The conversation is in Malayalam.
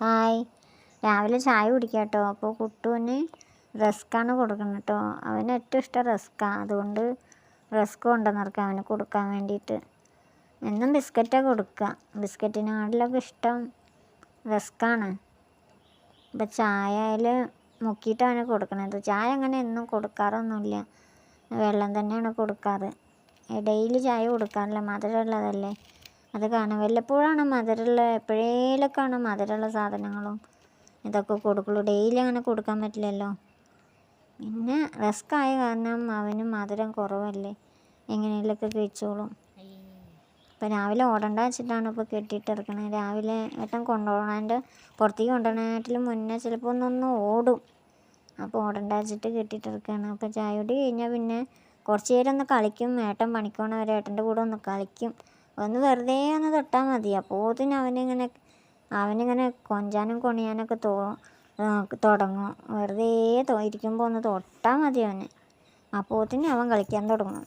ഹായ്. രാവിലെ ചായ കുടിക്കാം കേട്ടോ അപ്പോൾ കുട്ടുവിന് റസ്ക്കാണ് കൊടുക്കുന്നത് കേട്ടോ അവന് ഏറ്റവും ഇഷ്ടം റസ്ക്കാണ് അതുകൊണ്ട് റസ്ക് കൊണ്ടുവന്നിറക്കുക അവന് കൊടുക്കാൻ വേണ്ടിയിട്ട്. എന്നും ബിസ്ക്കറ്റാണ് കൊടുക്കുക ബിസ്ക്കറ്റിനാട്ടിലൊക്കെ ഇഷ്ടം റസ്ക്കാണ്. ഇപ്പം ചായയിൽ മുക്കിയിട്ടാണ് കൊടുക്കണത് ചായ അങ്ങനെ എന്നും കൊടുക്കാറൊന്നുമില്ല. വെള്ളം തന്നെയാണ് കൊടുക്കാറ്. ഡെയിലി ചായ കൊടുക്കാറില്ല. മധുരമുള്ളതല്ലേ. അത് കാണാം. വല്ലപ്പോഴാണ് മധുരമുള്ള എപ്പോഴേലൊക്കെയാണ് മധുരമുള്ള സാധനങ്ങളും ഇതൊക്കെ കൊടുക്കുള്ളൂ. ഡെയിലി അങ്ങനെ കൊടുക്കാൻ പറ്റില്ലല്ലോ. പിന്നെ റിസ്ക് ആയ കാരണം അവന് മധുരം കുറവല്ലേ? എങ്ങനെയെങ്കിലുമൊക്കെ കഴിച്ചോളും. ഇപ്പം രാവിലെ ഓടണ്ട വെച്ചിട്ടാണ് ഇപ്പോൾ കെട്ടിയിട്ടിറക്കണത്. രാവിലെ ഏട്ടൻ കൊണ്ടുപോകണതിന്റെ പുറത്തേക്ക് കൊണ്ടുപോകണതിനാട്ടിലും മുന്നേ ചിലപ്പോൾ ഒന്നൊന്ന് ഓടും. അപ്പോൾ ഓടണ്ട വെച്ചിട്ട് കെട്ടിയിട്ടിറക്കുകയാണ് അപ്പോൾ ചായ കുടി കഴിഞ്ഞാൽ പിന്നെ കുറച്ച് നേരം ഒന്ന് കളിക്കും. ഏട്ടൻ പണിക്ക് പോണ വരെ ഏട്ടന്റെ കൂടെ ഒന്ന് കളിക്കും. ഒന്ന് വെറുതെ ഒന്ന് തൊട്ടാൽ മതി. അപ്പോത്തിന് അവനിങ്ങനെ അവനിങ്ങനെ കൊഞ്ചാനും കൊണിയാനൊക്കെ തോ തുടങ്ങും. വെറുതെ ഇരിക്കുമ്പോൾ ഒന്ന് തൊട്ടാൽ മതി അവന്. അപ്പോത്തിന് അവൻ കളിക്കാൻ തുടങ്ങും.